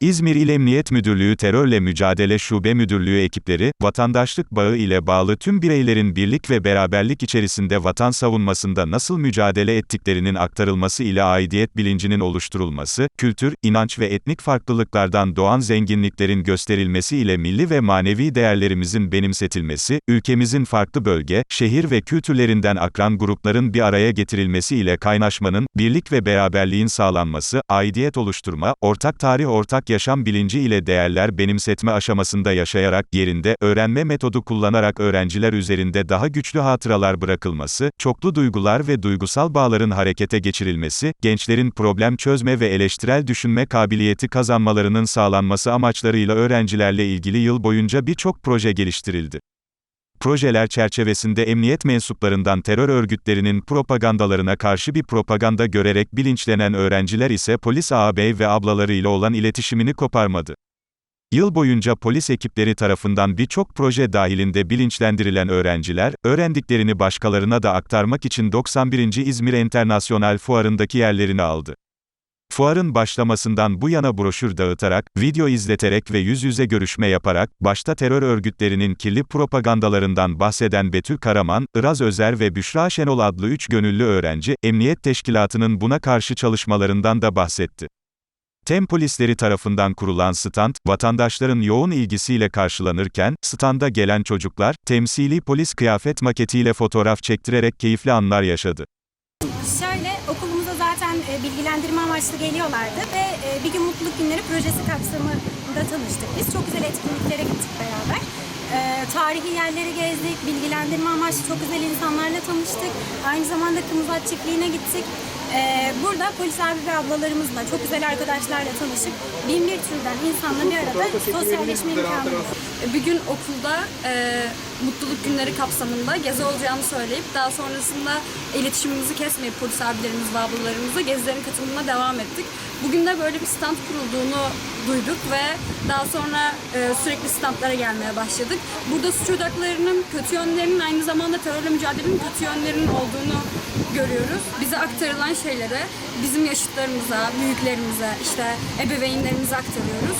İzmir İl Emniyet Müdürlüğü Terörle Mücadele Şube Müdürlüğü ekipleri, vatandaşlık bağı ile bağlı tüm bireylerin birlik ve beraberlik içerisinde vatan savunmasında nasıl mücadele ettiklerinin aktarılması ile aidiyet bilincinin oluşturulması, kültür, inanç ve etnik farklılıklardan doğan zenginliklerin gösterilmesi ile milli ve manevi değerlerimizin benimsetilmesi, ülkemizin farklı bölge, şehir ve kültürlerinden akran grupların bir araya getirilmesi ile kaynaşmanın, birlik ve beraberliğin sağlanması, aidiyet oluşturma, ortak tarih ortak yaşam bilinci ile değerler benimsetme aşamasında yaşayarak, yerinde, öğrenme metodu kullanarak öğrenciler üzerinde daha güçlü hatıralar bırakılması, çoklu duygular ve duygusal bağların harekete geçirilmesi, gençlerin problem çözme ve eleştirel düşünme kabiliyeti kazanmalarının sağlanması amaçlarıyla öğrencilerle ilgili yıl boyunca birçok proje geliştirildi. Projeler çerçevesinde emniyet mensuplarından terör örgütlerinin propagandalarına karşı bir propaganda görerek bilinçlenen öğrenciler ise polis ağabey ve ablalarıyla olan iletişimini koparmadı. Yıl boyunca polis ekipleri tarafından birçok proje dahilinde bilinçlendirilen öğrenciler, öğrendiklerini başkalarına da aktarmak için 91. İzmir Enternasyonel Fuarı'ndaki yerlerini aldı. Fuarın başlamasından bu yana broşür dağıtarak, video izleterek ve yüz yüze görüşme yaparak, başta terör örgütlerinin kirli propagandalarından bahseden Betül Karaman, Iraz Özer ve Büşra Şenol adlı üç gönüllü öğrenci, Emniyet Teşkilatı'nın buna karşı çalışmalarından da bahsetti. Tem polisleri tarafından kurulan stand, vatandaşların yoğun ilgisiyle karşılanırken, standa gelen çocuklar, temsili polis kıyafet maketiyle fotoğraf çektirerek keyifli anlar yaşadı. Bilgilendirme amaçlı geliyorlardı ve e, Bir Gün Mutluluk Günleri projesi kapsamında tanıştık. Biz çok güzel etkinliklere gittik beraber. E, tarihi yerleri gezdik, bilgilendirme amaçlı çok güzel insanlarla tanıştık. Aynı zamanda Kımızat Çiftliği'ne gittik. E, burada polis abi ve ablalarımızla, çok güzel arkadaşlarla tanışıp bin bir türden insanla bir arada sosyalleşme imkanı bulduk. bir gün okulda e, mutluluk günleri kapsamında gezi olacağını söyleyip daha sonrasında iletişimimizi kesmeyip polis abilerimiz ve ablalarımızla gezilerin katılımına devam ettik. Bugün de böyle bir stand kurulduğunu duyduk ve daha sonra e, sürekli standlara gelmeye başladık. Burada suç odaklarının kötü yönlerinin aynı zamanda terörle mücadelenin kötü yönlerinin olduğunu görüyoruz. Bize aktarılan şeyleri bizim yaşıtlarımıza, büyüklerimize, işte ebeveynlerimize aktarıyoruz.